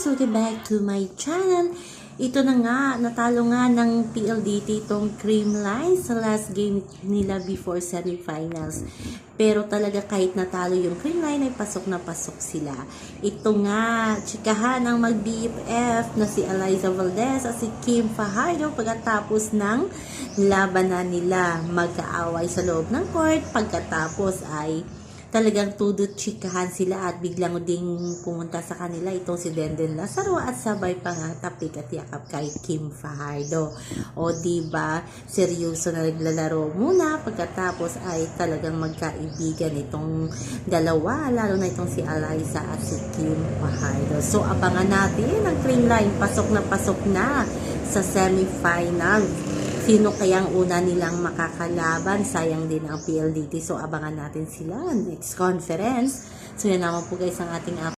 guys! Welcome back to my channel. Ito na nga, natalo nga ng PLDT itong cream line sa last game nila before semifinals. Pero talaga kahit natalo yung cream line ay pasok na pasok sila. Ito nga, chikahan ang mag-BFF na si Eliza Valdez at si Kim Fajardo pagkatapos ng labanan nila. Magkaaway sa loob ng court pagkatapos ay talagang tudot chikahan sila at biglang ding pumunta sa kanila itong si Denden Lazaro at sabay pa nga tapik at yakap kay Kim Fajardo. O di ba seryoso na naglalaro muna pagkatapos ay talagang magkaibigan itong dalawa lalo na itong si Eliza at si Kim Fajardo. So abangan natin ang cream line pasok na pasok na sa semifinal sino kayang una nilang makakalaban. Sayang din ang PLDT. So, abangan natin sila next conference. So, yan naman po guys ang ating